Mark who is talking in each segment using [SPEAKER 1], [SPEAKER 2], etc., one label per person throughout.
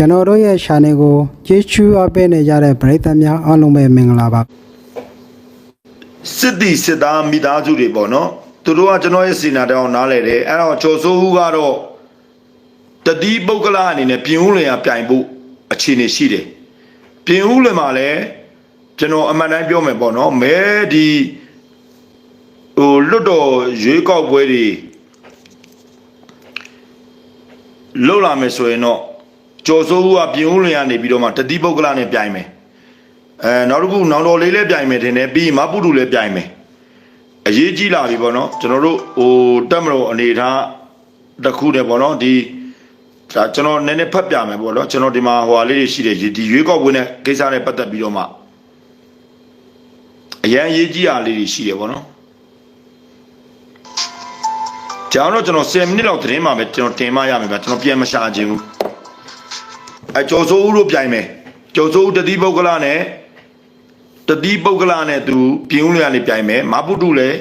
[SPEAKER 1] ကျွန်တော်တို့ရဲ့ channel ကိုကြည့်ချူအပ်ပေးနေကြတဲ့ပရိသတ်များအားလုံးပဲမင်္ဂလာပါ
[SPEAKER 2] စစ်တီစစ်သားမိသားစုတွေပေါ့နော်သူတို့ကကျွန်တော်ရဲ့စီနာတောင်နားလဲတယ်အဲ့တော့ကျော်စိုးဦးကတော့တတိပုဂ္ဂလအနေနဲ့ပြင်ဦးလင်ကပြိုင်ဖို့အခြေအနေရှိတယ်ပြင်ဦးလင်မှာလည်းကျွန်တော်အမှန်တိုင်းပြောမယ်ပေါ့နော်မဲဒီဟိုလွတ်တော်ရွေးကောက်ပွဲတွေလှုပ်လာမယ်ဆိုရင်တော့ ကျော်စိုးဦးကပြင်ဦးလင်ကနေပြီးတော့မှတတိပုဂ္ဂလနဲ့ပြိုင်မယ်အဲနောက်တစ်ခုနောင်တော်လေးလည်းပြိုင်မယ်ထင်တယ်ပြီးရင်မပုတုလည်းပြိုင်မယ်အရေးကြီးလာပြီပေါ့နော်ကျွန်တော်တို့ဟိုတက်မတော်အနေထားတစ်ခုတည်းပေါ့နော်ဒီဒါကျွန်တော်နည်းနည်းဖတ်ပြမယ်ပေါ့နော်ကျွန်တော်ဒီမှာဟိုဟာလေးတွေရှိတယ်ဒီရွေးကောက်ပွဲနဲ့ကိစ္စနဲ့ပတ်သက်ပြီးတော့မှအရန်အရေးကြီးတာလေးတွေရှိတယ်ပေါ့နော်ကျောင်းတော့ကျွန်တော်10မိနစ်လောက်သတင်းမှာပဲကျွန်တော်တင်မရမယ်ဗျကျွန်တော်ပြန်မရှာခြင်းဘူး အဲကျော်စိုးဦးတို့ပြိုင်မယ်ကျော်စိုးဦးတတိပုဂ္ဂလနဲ့တတိပုဂ္ဂလနဲ့သူပြင်ဦးလျာနေပြိုင်မယ်မပုတုလည်း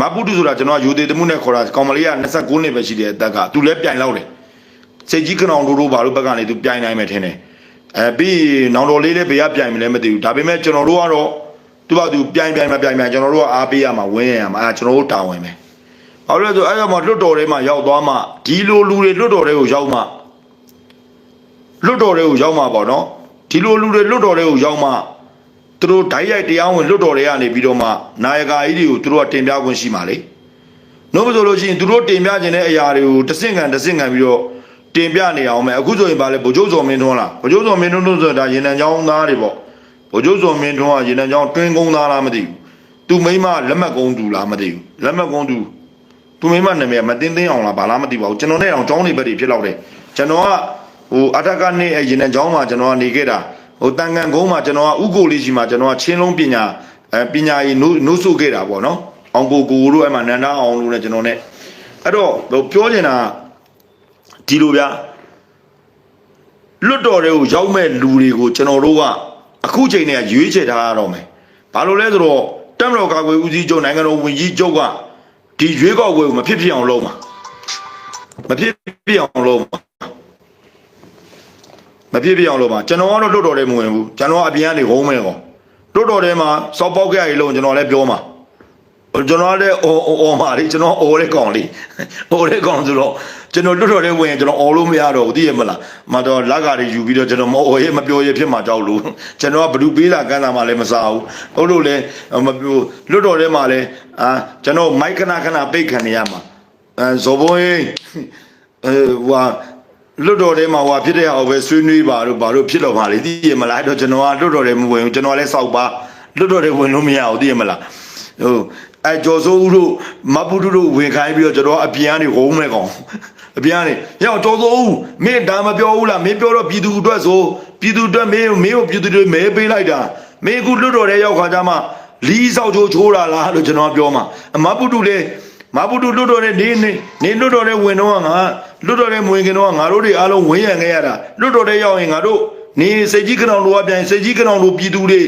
[SPEAKER 2] မပုတုဆိုတာကျွန်တော်ကယူသေးတမှုနဲ့ခေါ်တာကောင်မလေးက29နှစ်ပဲရှိတဲ့အသက်ကသူလည်းပြိုင်လောက်တယ်စိတ်ကြီးခနောင်တို့တို့ဘာလို့ဘက်ကနေသူပြိုင်နိုင်မယ်ထင်တယ်အဲပြီးနောင်တော်လေးလည်းဘယ်ကပြိုင်မလဲမသိဘူးဒါပေမဲ့ကျွန်တော်တို့ကတော့သူကသူပြိုင်ပြိုင်မပြိုင်ပြိုင်ကျွန်တော်တို့ကအားပေးရမှာဝင်းရမှာအဲကျွန်တော်တို့တာဝန်ပဲဘာလို့လဲဆိုအဲ့တော့မှလွတ်တော်ထဲမှာရောက်သွားမှဒီလိုလူတွေလွတ်တော်ထဲကိုရောက်မှ လွတ်တော်ထဲကိုရောက်မှပေါ့နော်ဒီလိုလူတွေလွတ်တော်ထဲကိုရောက်မှသူတို့ဓာတ်ရိုက်တရားဝင်လွတ်တော်တွေကနေပြီးတော့မှနာယကာကြီးတွေကိုသူတို့ကတင်ပြခွင့်ရှိမှာလေ။နှုတ်မဆိုလို့ရှိရင်သူတို့တင်ပြခြင်းတဲ့အရာတွေကိုတဆင့်ခံတဆင့်ခံပြီးတော့တင်ပြနေအောင်မယ်အခုဆိုရင်ဗာလဲဗိုလ်ချုပ်စော်မင်းထွန်းလားဗိုလ်ချုပ်စော်မင်းထွန်းတို့ဆိုတာရေနံချောင်းသားတွေပေါ့ဗိုလ်ချုပ်စော်မင်းထွန်းကရေနံချောင်းတွင်းကုန်းသားလားမသိဘူးသူမိမလက်မှတ်ကုန်းတူလားမသိဘူးလက်မှတ်ကုန်းတူသူမိမနာမည်မတင်းတင်းအောင်လားဘာလားမသိပါဘူးကျွန်တော်နဲ့အောင်ចောင်းနေဘက်တွေဖြစ်တော့တယ်ကျွန်တော်က ဟိုအထက်ကနေ့ရေနံချောင်းမှာကျွန်တော်ကနေခဲ့တာဟိုတန်ကန်ကုန်းမှာကျွန်တော်ကဥကိုလေးရှိမှာကျွန်တော်ကချင်းလုံးပညာအဲပညာရေးနိုးနိုးစုခဲ့တာပေါ့နော်အောင်ကိုကိုတို့အဲ့မှာနန္ဒအောင်လို့နဲ့ကျွန်တော်နဲ့အဲ့တော့ဟိုပြောချင်တာကဒီလိုဗျာလွတ်တော်တွေကိုရောက်မဲ့လူတွေကိုကျွန်တော်တို့ကအခုချိန်နဲ့ရွေးချယ်ထားရတော့မယ်ဘာလို့လဲဆိုတော့တက်မတော်ကာကွယ်ဦးစီးချုပ်နိုင်ငံတော်ဝန်ကြီးချုပ်ကဒီရွေးကောက်ပွဲကိုမဖြစ်ဖြစ်အောင်လုပ်မှာမဖြစ်ဖြစ်အောင်လုပ်မှာ မဖြစ်ဖြစ်အောင်လုပ်ပါကျွန်တော်ကတော့လွတ်တော်ထဲမဝင်ဘူးကျွန်တော်ကအပြင်ကနေဝုံးမယ်ကောလွတ်တော်ထဲမှာစောက်ပေါက်ကြရည်လုံးကျွန်တော်လည်းပြောမှာကျွန်တော်လည်းအော်အော်မှာလေကျွန်တော်အော်တဲ့ကောင်လေးအော်တဲ့ကောင်ဆိုတော့ကျွန်တော်လွတ်တော်ထဲဝင်ရင်ကျွန်တော်အော်လို့မရတော့ဘူးသိရမလားမတော်လက်ကားတွေယူပြီးတော့ကျွန်တော်မအော်ရဲမပြောရဲဖြစ်မှာကြောက်လို့ကျွန်တော်ကဘလူပေးတာကမ်းတာမှလည်းမစားဘူးဟုတ်လို့လဲမပြောလွတ်တော်ထဲမှာလည်းအာကျွန်တော်မိုက်ခဏခဏပိတ်ခံနေရမှာအဲဇော်ဘုံရေးအဲဟွာ လွတ်တော်ထဲမှာဟိုဖြစ်တဲ့ဟာကိုပဲဆွေးနွေးပါတော့ဘာလို့ဖြစ်တော့မှလေသိရမလားအဲ့တော့ကျွန်တော်ကလွတ်တော်ထဲမဝင်ဘူးကျွန်တော်လည်းစောက်ပါလွတ်တော်ထဲဝင်လို့မရဘူးသိရမလားဟိုအဲကျော်စိုးဦးတို့မပုတုတို့ဝင်ခိုင်းပြီးတော့ကျွန်တော်အပြင်ကနေဝုံးမဲ့ကောင်အပြင်ကနေရောက်ကျော်စိုးဦးမင်းဒါမပြောဘူးလားမင်းပြောတော့ပြည်သူအတွက်ဆိုပြည်သူအတွက်မင်းမင်းကိုပြည်သူတွေမဲပေးလိုက်တာမင်းအခုလွတ်တော်ထဲရောက်ခါကြမှာလီးဆောက်ချိုးချိုးတာလားလို့ကျွန်တော်ပြောမှာမပုတုလည်းမဘုဒ္ဓလွတ်တော်နဲ့နေနေနေလွတ်တော်နဲ့ဝင်တော့ငါ လွတ်တော်နဲ့ဝင်ခင်တော့ငါတို့တွေအားလုံးဝင်ရခဲ့ရတာလွတ်တော်တဲ့ရောက်ရင်ငါတို့နေစိတ်ကြီးကနောင်လိုအပြန်စိတ်ကြီးကနောင်လိုပြည်သူတွေ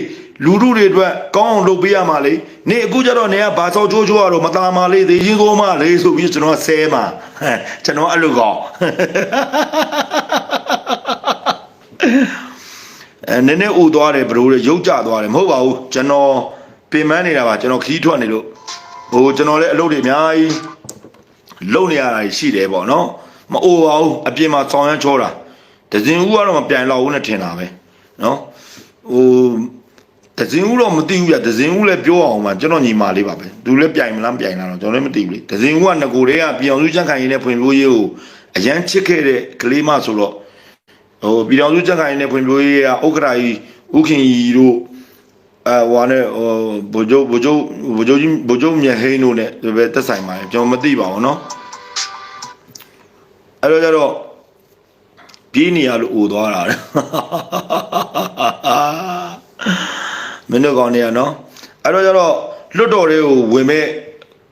[SPEAKER 2] လူလူတွေအတွက်ကောင်းအောင်လုပ်ပေးရမှာလေနေအခုကျတော့နေကဘာသောချိုးချိုးရတော့မသားမလေးသေးချင်းကိုမလေးဆိုပြီးကျွန်တော်ဆဲမှာဟဲ့ကျွန်တော်အဲ့လိုကောအဲနည်းနည်းဥသွားတယ်ဘရိုးတွေရုပ်ကြသွားတယ်မဟုတ်ပါဘူးကျွန်တော်ပင်ပန်းနေတာပါကျွန်တော်ခီးထွက်နေလို့ဟိုကျွန်တော်လည်းအလုပ်တွေအများကြီးလုပ်နေရတာရှိတယ်ပေါ့နော် မအိုပါဘူးအပြင်မှာဆောင်းရမ်းချောတာဒဇင်ဦးကတော့မပြန်တော့ဘူးနဲ့ထင်တာပဲနော်ဟိုဒဇင်ဦးတော့မသိဘူးပြဒဇင်ဦးလည်းပြောအောင်ပါကျွန်တော်ညီမလေးပါပဲသူလည်းပြိုင်မလားမပြိုင်လားတော့ကျွန်တော်လည်းမသိဘူးလေဒဇင်ဦးကငကိုတွေကပြောင်စုချန့်ခိုင်ရင်းနဲ့ဖွံ့ဖြိုးရေးကိုအရန်ချစ်ခဲ့တဲ့ကလေးမဆိုတော့ဟိုပြောင်စုချန့်ခိုင်ရင်းနဲ့ဖွံ့ဖြိုးရေးကဥက္ကရာကြီးဥခင်ကြီးတို့ အဲဟိုနဲ့ဟိုဘိုးကျုပ်ဘိုးကျုပ်ဘိုးကျုပ်ကြီးဘိုးကျုပ်မြဟိန်းတို့ ਨੇ ဒီပဲသက်ဆိုင်ပါတယ်ကျွန်တော်မသိပါဘူးเนาะ အဲ့တော့ကျတော့ပြေးနေရလို့အိုသွားတာမင်းတို့ကောင်းနေရနော်အဲ့တော့ကျတော့လွတ်တော်တွေကိုဝင်မဲ့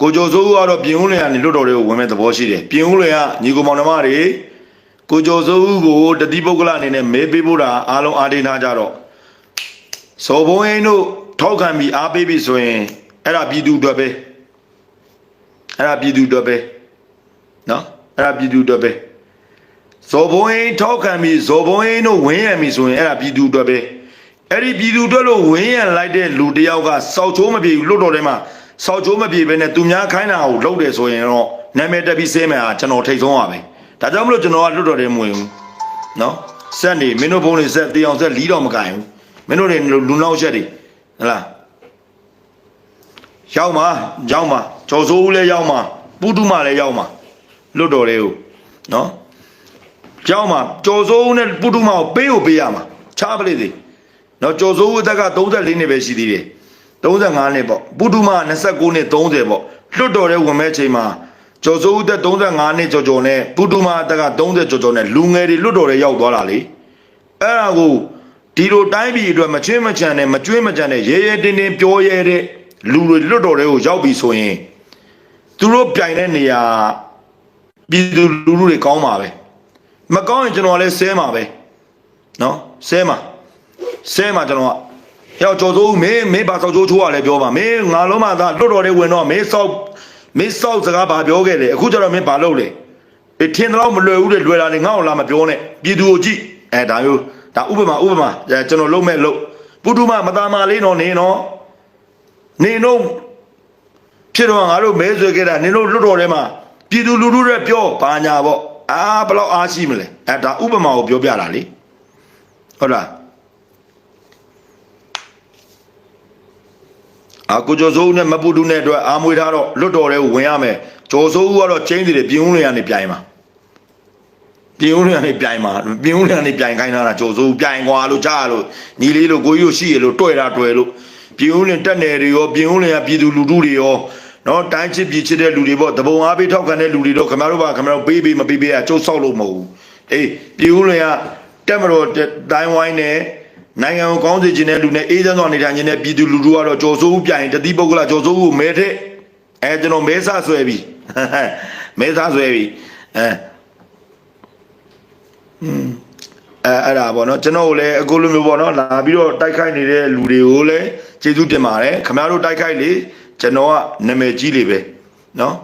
[SPEAKER 2] ကိုကြိုစိုးကတော့ပြင်ဦးလျံနေလွတ်တော်တွေကိုဝင်မဲ့သဘောရှိတယ်ပြင်ဦးလျံကညီကိုမောင်နှမတွေကိုကြိုစိုးကိုတတိပုဂ္ဂလအနေနဲ့မေးပေးဖို့တာအားလုံးအားတင်းထားကြတော့စော်ဘုံအင်းတို့ထောက်ခံပြီးအားပေးပြီးဆိုရင်အဲ့ဒါပြည်သူအတွက်ပဲအဲ့ဒါပြည်သူအတွက်ပဲနော် အဲ့ဒါပြည်သူအတွက်ပဲဇော်ဘုံရင်ထောက်ခံပြီးဇော်ဘုံရင်တို့ဝင်းရံပြီဆိုရင်အဲ့ဒါပြည်သူအတွက်ပဲအဲ့ဒီပြည်သူအတွက်လို့ဝင်းရံလိုက်တဲ့လူတစ်ယောက်ကစောက်ချိုးမပြေဘူးလွတ်တော်ထဲမှာစောက်ချိုးမပြေဘဲနဲ့သူများခိုင်းတာကိုလုပ်တယ်ဆိုရင်တော့နာမည်တက်ပြီးစဲမယ်ဟာကျွန်တော်ထိတ်ဆုံးပါပဲဒါကြောင့်မလို့ကျွန်တော်ကလွတ်တော်ထဲမဝင်ဘူးနော်ဆက်နေမင်းတို့ဘုံတွေဆက်တေးအောင်ဆက်လီးတော့မကင်ဘူးမင်းတို့တွေလူနောက်ချက်တွေဟလားရောက်မှာရောက်မှာကျော်စိုးဦးလည်းရောက်မှာပုတုမလည်းရောက်မှာ လွတ်တော်တွေကိုနော်ကျောင်းမှာကျော်စိုးဦးနဲ့ပုထုမကိုပေးကိုပေးရမှာချားပလိသေးနော်ကျော်စိုးဦးအသက်က34နှစ်ပဲရှိသေးတယ်35နှစ်ပေါ့ပုထုမက29နှစ်30ပေါ့လွတ်တော်တဲ့ဝင်မဲ့ချိန်မှာကျော်စိုးဦးသက်35နှစ်ကျော်ကျော်နဲ့ပုထုမအသက်က30ကျော်ကျော်နဲ့လူငယ်တွေလွတ်တော်တဲ့ရောက်သွားတာလေအဲ့ဒါကိုဒီလိုတိုင်းပြည်အတွက်မချွင်းမချန်နဲ့မကျွေးမကြံနဲ့ရဲရဲတင်းတင်းပြောရဲတဲ့လူတွေလွတ်တော်တဲ့ကိုရောက်ပြီဆိုရင်သူတို့ပြိုင်တဲ့နေရာ ပြည်သူလူထုတွေကောင်းပါပဲမကောင်းရင်ကျွန်တော်လည်းဆဲမှာပဲနော်ဆဲမှာဆဲမှာကျွန်တော်ကရောက်ကြော်စိုးမင်းမင်းဘာစောက်ချိုးချိုးရလဲပြောပါမင်းငါလုံးမသားလွတ်တော်လေးဝင်တော့မင်းစောက်မင်းစောက်စကားဘာပြောခဲ့လဲအခုကျတော့မင်းဘာလုပ်လဲအထင်တော့မလွယ်ဘူးလေလွယ်တာလေငါ့ကိုလာမပြောနဲ့ပြည်သူကိုကြည့်အဲဒါမျိုးဒါဥပမာဥပမာအဲကျွန်တော်လုံးမဲ့လို့ပုထုမမသားမလေးတော့နေနော်နေတော့ဖြစ်တော့ငါတို့မဲဆွေခဲ့တာနင်တို့လွတ်တော်ထဲမှာ ပြည်သူလူထုတွေပြောဘာညာပေါ့အာဘယ်လောက်အားရှိမလဲအဲဒါဥပမာကိုပြောပြတာလေဟုတ်လားအာကိုကျော်စိုးဦးနဲ့မပူတူနဲ့အတွက်အာမွေထားတော့လွတ်တော်တွေကိုဝင်ရမယ်ကျော်စိုးဦးကတော့ချင်းစီတွေပြင်းဦးတွေကနေပြိုင်မှာပြင်းဦးတွေကနေပြိုင်မှာပြင်းဦးတွေကနေပြိုင်ခိုင်းတာကျော်စိုးဦးပြိုင်ကွာလို့ကြားလို့ညီလေးလို့ကိုကြီးတို့ရှိရလို့တွေ့တာတွေ့လို့ပြင်းဦးတွေတက်နယ်တွေရောပြင်းဦးတွေကပြည်သူလူထုတွေရော နော်တိုင်းချစ်ပြည်ချစ်တဲ့လူတွေပေါ့တပုံအားပေးထောက်ခံတဲ့လူတွေတော့ခင်ဗျားတို့ကခင်ဗျားတို့ပေးပေးမပေးပေးကကျုပ်ဆောက်လို့မဟုတ်ဘူးအေးပြင်းဦးတွေကတက်မတော်တိုင်းဝိုင်းနဲ့နိုင်ငံကိုကောင်းစေခြင်းတဲ့လူနဲ့အေးချမ်းစွာနေထိုင်ခြင်းတဲ့ပြည်သူလူထုကတော့ကြော်စိုးဦးပြိုင်တတိပုဂ္ဂလကြော်စိုးဦးကိုမဲထက်အဲကျွန်တော်မဲဆဆွဲပြီမဲဆဆွဲပြီအဲအဲအဲ့ဒါပေါ့နော်ကျွန်တော်ကိုလည်းအခုလိုမျိုးပေါ့နော်လာပြီးတော့တိုက်ခိုက်နေတဲ့လူတွေကိုလည်းကျေးဇူးတင်ပါတယ်ခင်ဗျားတို့တိုက်ခိုက်လေ ကျွန်တော်ကနာမည်ကြီးလေပဲနော်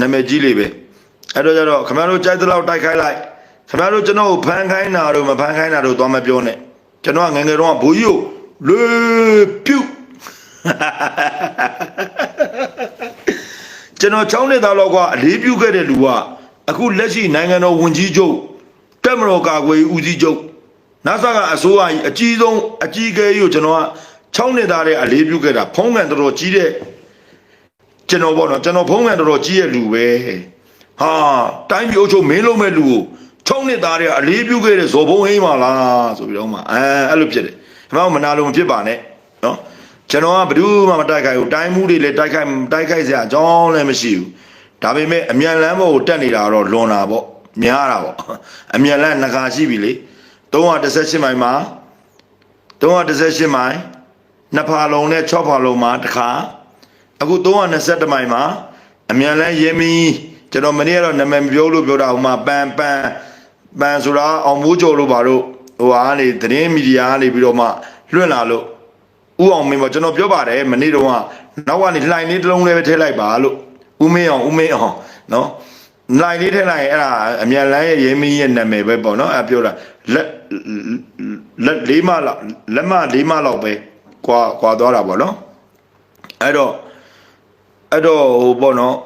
[SPEAKER 2] နာမည်ကြီးလေပဲအဲ့တော့ကျတော့ခင်ဗျားတို့ကြိုက်သလောက်တိုက်ခိုက်လိုက်ခင်ဗျားတို့ကျွန်တော်ကိုဖန်ခိုင်းတာတို့မဖန်ခိုင်းတာတို့သွားမပြောနဲ့ကျွန်တော်ကငယ်ငယ်တော့ဘိုးကြီးကိုလေပြုတ်ကျွန်တော်6နှစ်သားလောက်ကအလေးပြုခဲ့တဲ့လူကအခုလက်ရှိနိုင်ငံတော်ဝန်ကြီးချုပ်တက်မတော်ကာကွယ်ရေးဦးစီးချုပ်နာဆာကအစိုးရကြီးအကြီးဆုံးအကြီးအကဲကြီးကိုကျွန်တော်က6နှစ်သားတဲ့အလေးပြုခဲ့တာဖုံးကန်တော်တော်ကြီးတဲ့ ကျွန်တော်ပေါ့နော်ကျွန်တော်ဖုံးကန်တော်တော်ကြီးရဲ့လူပဲဟာတိုင်းပြည်အုပ်ချုပ်မင်းလုံးမဲ့လူကို6နှစ်သားတဲ့အလေးပြုခဲ့တဲ့ဇော်ဘုံဟိန်းပါလားဆိုပြီးတော့မှအဲအဲ့လိုဖြစ်တယ်ဒီမှာမနာလို့မဖြစ်ပါနဲ့နော်ကျွန်တော်ကဘယ်သူမှမတိုက်ခိုက်ဘူးတိုင်းမှုတွေလည်းတိုက်ခိုက်တိုက်ခိုက်စရာအကြောင်းလည်းမရှိဘူးဒါပေမဲ့အမြန်လမ်းပေါ်ကိုတက်နေတာတော့လွန်တာပေါ့များတာပေါ့အမြန်လမ်းငကာရှိပြီလေ318မိုင်မှာ318မိုင်နှစ်ဖာလုံးနဲ့6ဖာလုံးမှာတစ်ခါ အခု321မိုင်မှာအမြန်လမ်းရဲမီကျွန်တော်မနေ့ကတော့နာမည်မပြောလို့ပြောတာဟိုမှာပန်ပန်ပန်ဆိုတာအောင်မိုးကျော်လို့ပါတော့ဟိုဟာကနေသတင်းမီဒီယာကနေပြီးတော့မှလွှင့်လာလို့ဥအောင်မင်းပေါ့ကျွန်တော်ပြောပါတယ်မနေ့တုန်းကနောက်ကနေလှိုင်လေးတစ်လုံးလေးပဲထည့်လိုက်ပါလို့ဥမင်းအောင်ဥမင်းအောင်နော်လှိုင်လေးထည့်လိုက်ရင်အဲ့ဒါအမြန်လန်းရဲ့ရဲမင်းရဲ့နာမည်ပဲပေါ့နော်အဲ့ပြောတာလက်လက်လေးမလောက်လက်မလေးမလောက်ပဲကွာကွာသွားတာပေါ့နော်အဲ့တော့ အဲ့တော့ဟိုပေါ့နော်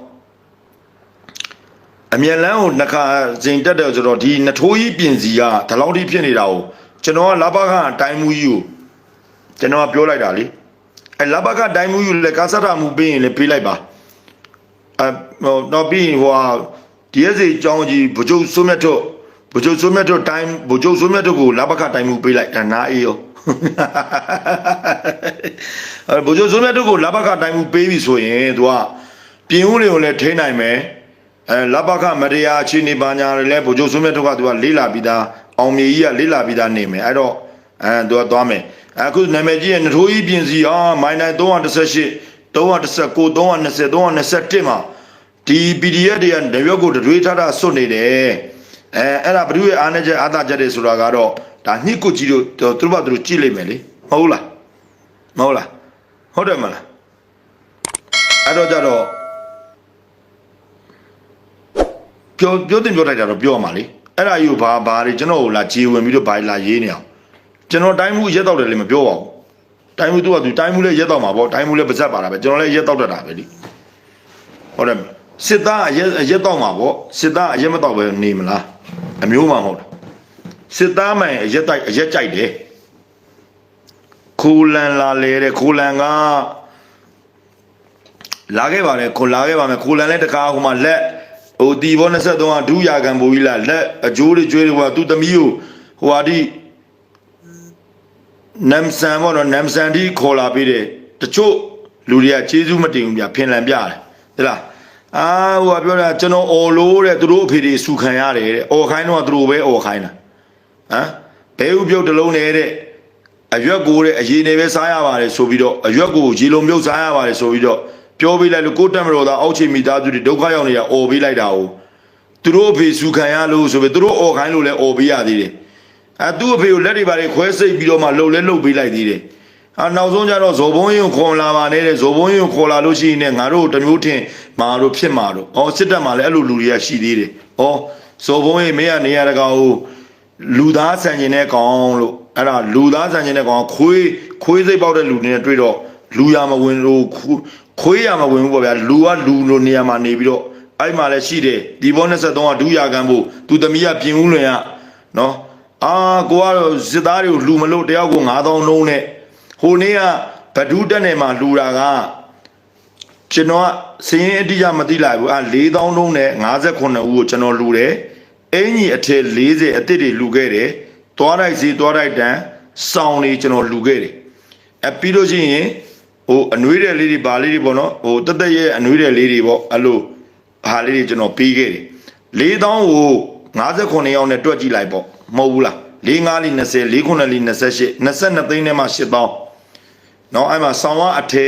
[SPEAKER 2] အမြန်လန်းကိုနှစ်ခါစဉ်တက်တယ်ဆိုတော့ဒီနထိုးကြီးပြင်စီကဒီလောက်ထိဖြစ်နေတာကိုကျွန်တော်ကလာဘကအတိုင်းမူကြီးကိုကျွန်တော်ကပြောလိုက်တာလေအဲလဘကတိုင်းမှုယူလေကာစတာမှုပေးရင်လည်းပေးလိုက်ပါအဲဟိုတော့ပြီးရင်ဟိုဟာ DSA အကြောင်းကြီးဗကြုံစိုးမြတ်တို့ဗကြုံစိုးမြတ်တို့တိုင်းဗကြုံစိုးမြတ်တို့ကိုလဘကတိုင်းမှုပေးလိုက်ဒါနာအေးရော အဲဗကြုံစိုးမြတ်တို့ကိုလဘကတိုင်းမှုပေးပြီဆိုရင်သူကပြင်ဦးတွေကိုလည်းထိနိုင်မယ်အဲလဘကမတရားအခြေအနေပါညာတွေလည်းဗကြုံစိုးမြတ်တို့ကသူကလေးလာပြီးသားအောင်မြေကြီးကလေးလာပြီးသားနေမယ်အဲ့တော့အဲသူကသွားမယ်အခုနာမည်ကြီးရဲ့နထိုးကြီးပြင်စီဟာမိုင်နိုင်318 319 320 321မှာဒီ PDF တွေကတရွက်ကိုတွေးထားတာစွတ်နေတယ် အဲအဲ့ဒါဘ누구ရဲ့အားနေချက်အားသာချက်တွေဆိုတာကတော့ဒါညှစ်ကုတ်ကြီးတို့သူတို့ဘာသူတို့ကြည့်လိုက်မယ်လေမဟုတ်လားမဟုတ်လားဟုတ်တယ်မလားအဲ့တော့ကြတော့ပြောပြောတင်ပြောလိုက်တာတော့ပြောရမှာလေအဲ့ဒါကြီးကိုဘာဘာတွေကျွန်တော်ကိုလာခြေဝင်ပြီးတော့ဘာလာရေးနေအောင်ကျွန်တော်တိုင်းမှုရက်တော့တယ်လည်းမပြောပါဘူးတိုင်းမှုသူကသူတိုင်းမှုလည်းရက်တော့မှာပေါ့တိုင်းမှုလည်းပါဇက်ပါတာပဲကျွန်တော်လည်းရက်တော့တတ်တာပဲဒီဟုတ်တယ်စစ်သားအရက်အရက်တော့မှာပေါ့စစ်သားအရက်မတော့ပဲနေမလား အမျိုးမှမဟုတ်တာစစ်သားမှန်အရက်တိုက်အရက်ကြိုက်တယ်ခိုလန်လာလေတဲ့ခိုလန်ကလာခဲ့ပါတယ်ခိုလာခဲ့ပါမယ်ခိုလန်လည်းတကားဟိုမှာလက်ဟိုတီဘော23ကဒူးရာခံပိုကြီးလာလက်အကျိုးတွေကျွေးတွေကသူ့သမီးကိုဟိုဟာဒီနမ်ဆန်ဘောတော့နမ်ဆန်ဒီခေါ်လာပြီးတဲ့တချို့လူတွေကကျေးဇူးမတင်ဘူးဗျဖင်လန်ပြတယ်ဟဲ့လား အာဟိုကပြောတာကျွန်တော်အော်လို့တဲ့သူတို့အဖေတွေစူခံရတယ်တဲ့အော်ခိုင်းတော့သူတို့ပဲအော်ခိုင်းတာဟမ်ဘဲဥပြုတ်တစ်လုံးနဲ့တဲ့အရွက်ကိုတဲ့အရေးနေပဲစားရပါတယ်ဆိုပြီးတော့အရွက်ကိုရေလုံးမြုပ်စားရပါတယ်ဆိုပြီးတော့ပြောပေးလိုက်လို့ကိုတက်မတော်သားအောက်ချီမိသားစုတွေဒုက္ခရောက်နေတာអော်ပေးလိုက်တာ哦သူတို့အဖေစူခံရလို့ဆိုပြီးသူတို့អော်ခိုင်းလို့လဲអော်ပေးရသေးတယ်အဲသူ့အဖေကိုလက်တွေပါတွေခွဲစိတ်ပြီးတော့မှလှုပ်လဲလှုပ်ပေးလိုက်သေးတယ် အာနောက်ဆုံးကျတော့ဇော်ဘုံရင်ကိုခေါ်လာပါနဲ့တဲ့ဇော်ဘုံရင်ကိုခေါ်လာလို့ရှိရင်လည်းငါတို့တစ်မျိုးထင်မာတို့ဖြစ်မာတို့ဩစစ်တပ်မှာလည်းအဲ့လိုလူတွေကရှိသေးတယ်ဩဇော်ဘုံရင်မင်းကနေရတကောင်ကိုလူသားဆန်ကျင်တဲ့ကောင်လို့အဲ့ဒါလူသားဆန်ကျင်တဲ့ကောင်ခွေးခွေးစိတ်ပေါက်တဲ့လူတွေနဲ့တွေ့တော့လူရမဝင်လို့ခွေးရမဝင်ဘူးပေါ့ဗျာလူကလူလိုနေရာမှာနေပြီးတော့အဲ့မှာလည်းရှိတယ်ဒီဘော23ကဒူးရကန်ဖို့သူသမီးကပြင်ဦးလွင်ကနော်အာကိုကတော့စစ်သားတွေကိုလူမလို့တယောက်ကို9000လုံးနဲ့ ဟိုနေ့ကဘဒူးတက်နေမှာလူတာကကျွန်တော်ကစည်ရင်အတိအကျမသိလိုက်ဘူးအာ4000လုံးနဲ့59ဦးကိုကျွန်တော်လူတယ်အင်ကြီးအထက်40အစ်စ်တွေလူခဲ့တယ်သွားလိုက်စီသွားလိုက်တန်းစောင်းနေကျွန်တော်လူခဲ့တယ်အပြီးလို့ရှိရင်ဟိုအနှွေးတဲ့လေးတွေဘာလေးတွေပေါ့နော်ဟိုတက်တက်ရဲ့အနှွေးတဲ့လေးတွေပေါ့အဲ့လိုဘာလေးတွေကျွန်တော်ပေးခဲ့တယ်4000ကို59ရောက်နဲ့တွက်ကြည့်လိုက်ပေါ့မဟုတ်ဘူးလား45လီ20 49လီ28 22သိန်းနဲ့မှ8000 နော်အဲ့မှာဆောင်ဝအထဲ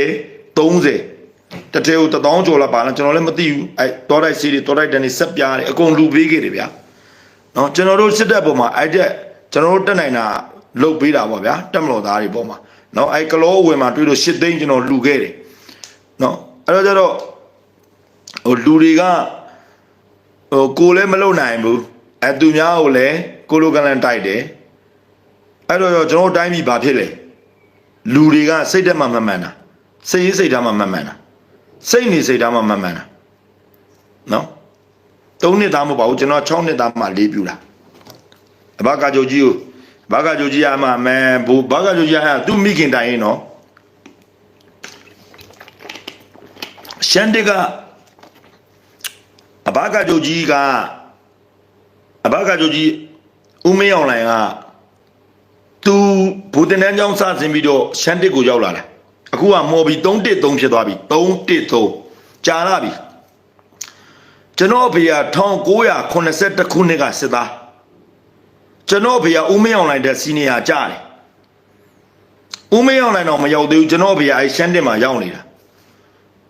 [SPEAKER 2] 30တထဲကို1000ကျော်လာပါလားကျွန်တော်လည်းမသိဘူးအဲ့တော်တိုက်စီတွေတော်တိုက်တန်တွေဆက်ပြားတယ်အကုန်လူပေးခဲ့တယ်ဗျာနော်ကျွန်တော်တို့စစ်တပ်ပေါ်မှာအဲ့တက်ကျွန်တော်တို့တက်နိုင်တာလုတ်ပေးတာပေါ့ဗျာတက်မလို့သားတွေပေါ်မှာနော်အဲ့ကလောအဝင်မှာတွေ့လို့10သိန်းကျွန်တော်လူခဲ့တယ်နော်အဲ့တော့ကျတော့ဟိုလူတွေကဟိုကိုလည်းမလုတ်နိုင်ဘူးအဲသူများကိုလည်းကိုလိုကလန်တိုက်တယ်အဲ့တော့ကျွန်တော်တို့တိုင်းပြည်ဘာဖြစ်လဲ လူတွေကစိတ်တက်မှမမှန်တာစိတ်ရေးစိတ်ထားမှမမှန်တာစိတ်နေစိတ်ထားမှမမှန်တာနော်၃နှစ်သားမဟုတ်ပါဘူးကျွန်တော်6နှစ်သားမှလေးပြူတာအဘကာဂျိုကြီးကိုဘာကာဂျိုကြီးအမှမဲဘူဘာကာဂျိုကြီးအသူမိခင်တိုင်ရင်နော်ရှန်တကအဘကာဂျိုကြီးကအဘကာဂျိုကြီးဦးမင်းအောင်လိုင်က သူဘူတင်တန်းကျောင်းစဆင်းပြီးတော့ရှန်တစ်ကိုရောက်လာတာအခုကမော်ဘီ313ဖြစ်သွားပြီ313ကြာလာပြီကျွန်တော်အဖေက1982ခုနှစ်ကစစ်သားကျွန်တော်အဖေကဦးမင်းအောင်လိုင်တဲ့စီနီယာကြားတယ်ဦးမင်းအောင်လိုင်တော့မရောက်သေးဘူးကျွန်တော်အဖေကအဲရှန်တစ်မှာရောက်နေတာ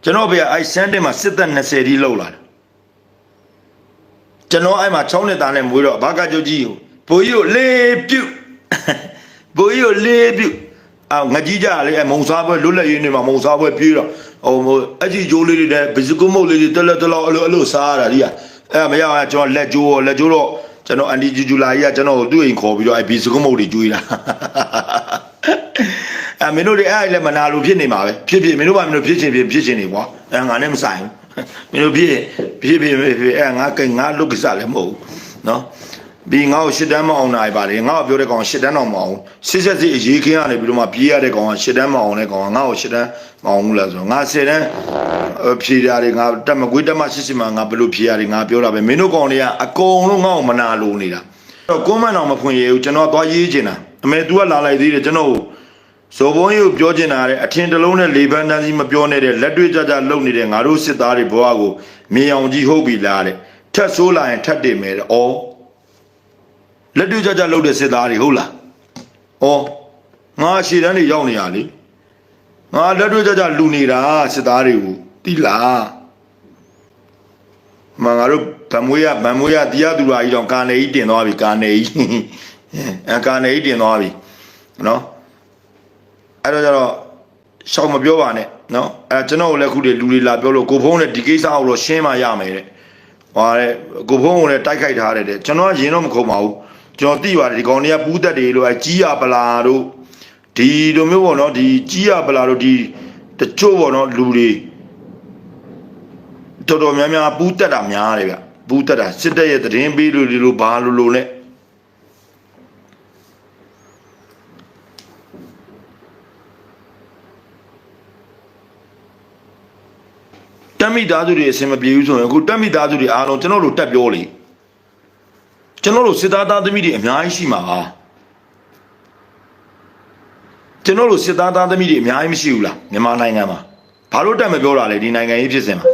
[SPEAKER 2] ကျွန်တော်အဖေကအဲရှန်တစ်မှာစစ်သက်20ဒီလောက်လာတယ်ကျွန်တော်အဲ့မှာ6နှစ်သားနဲ့မွေးတော့ဘာကကြိုကြီးကိုဘိုးကြီးကိုလေးပြုတ် ဘိုးကြီးကိုလေးပြုတ်အော်ငကြီးကြလေမုံစားပွဲလွတ်လပ်ရေးနေမှာမုံစားပွဲပြေးတော့ဟိုဟိုအကြီးဂျိုးလေးတွေနဲ့ဘီစကုမုတ်လေးတွေတက်လက်တက်လောက်အဲ့လိုအဲ့လိုစားရတာဒီကအဲ့မရအောင်ကျွန်တော်လက်ကျိုးလက်ကျိုးတော့ကျွန်တော်အန်တီဂျူဂျူလာကြီးကကျွန်တော်ကိုသူ့အိမ်ခေါ်ပြီးတော့အဲ့ဘီစကုမုတ်တွေကျွေးတာအဲ့မင်းတို့တွေအဲ့လည်းမနာလို့ဖြစ်နေမှာပဲဖြစ်ဖြစ်မင်းတို့ဘာမင်းတို့ဖြစ်ချင်ဖြစ်ဖြစ်ချင်နေကွာအဲ့ငါနဲ့မဆိုင်ဘူးမင်းတို့ဖြစ်ဖြစ်ဖြစ်ဖြစ်အဲ့ငါကိငါလုတ်ကိစ္စလည်းမဟုတ်ဘူးနော် ဒီငါ့ကိုရှစ်တန်းမအောင်နိုင်ပါလေငါ့ကိုပြောတဲ့ကောင်ရှစ်တန်းတော့မအောင်စစ်ဆက်စစ်အရေးခင်းရတယ်ပြီးတော့မှပြေးရတဲ့ကောင်ကရှစ်တန်းမအောင်တဲ့ကောင်ကငါ့ကိုရှစ်တန်းမအောင်ဘူးလားဆိုတော့ငါဆယ်တန်းဖြေရတယ်ငါတက်မကွေးတက်မရှိစီမှာငါဘယ်လိုဖြေရတယ်ငါပြောတာပဲမင်းတို့ကောင်တွေကအကုန်လုံးငါ့ကိုမနာလို့နေတာတော့ကွန်းမန်အောင်မဖွင့်ရဘူးကျွန်တော်သွားရေးချင်တာအမေ तू ကလာလိုက်သေးတယ်ကျွန်တော်ဇော်ဘုံကြီးကိုပြောချင်တာတဲ့အထင်တလုံးနဲ့လေပန်းတန်းစီမပြောနဲ့တဲ့လက်တွေ့ကြကြလုံနေတဲ့ငါတို့စစ်သားတွေဘဝကိုမြင်အောင်ကြီးဟုတ်ပြီလားတဲ့ထက်ဆိုးလာရင်ထက်တင်မယ်တဲ့ဩ လက်တွေ့ကြကြလုပ်တဲ့စစ်သားတွေဟုတ်လား။ဩငါရှည်တန်းတွေရောက်နေရလေ။ငါလက်တွေ့ကြကြလူနေတာစစ်သားတွေကိုတိလား။မငါတို့ဗမွေးရဗမွေးရတရားသူရာကြီးတော့ကာနေကြီးတင်သွားပြီကာနေကြီး။အဲကာနေကြီးတင်သွားပြီ။နော်။အဲ့တော့ကျတော့ရှောက်မပြောပါနဲ့နော်။အဲကျွန်တော်လည်းခုတွေလူတွေလာပြောလို့ကိုဖုံးနဲ့ဒီကိစ္စအောင်လို့ရှင်းမှရမယ်တဲ့။ဟွာတဲ့ကိုဖုံးကိုလည်းတိုက်ခိုက်ထားတယ်တဲ့ကျွန်တော်ကရင်တော့မခုံပါဘူး ကျွန်တော်သိပါတယ်ဒီကောင်တွေကပူးသက်တွေလို့အဲကြီးရပလာတို့ဒီလိုမျိုးပေါ့နော်ဒီကြီးရပလာတို့ဒီတချို့ပေါ့နော်လူတွေတော်တော်များများပူးသက်တာများတယ်ဗျပူးသက်တာစစ်တပ်ရဲ့သတင်းပေးလို့ဒီလိုဘာလို့လို့လဲတက်မိသားစုတွေအစင်မပြေဘူးဆိုရင်အခုတက်မိသားစုတွေအားလုံးကျွန်တော်တို့တက်ပြောလေ ကျွန်တော်တို့စစ်သားသားသမီးတွေအများကြီးရှိမှာပါကျွန်တော်တို့စစ်သားသားသမီးတွေအများကြီးမရှိဘူးလားမြန်မာနိုင်ငံမှာဘာလို့တက်မပြောတာလဲဒီနိုင်ငံရေးဖြစ်စဉ်မှာ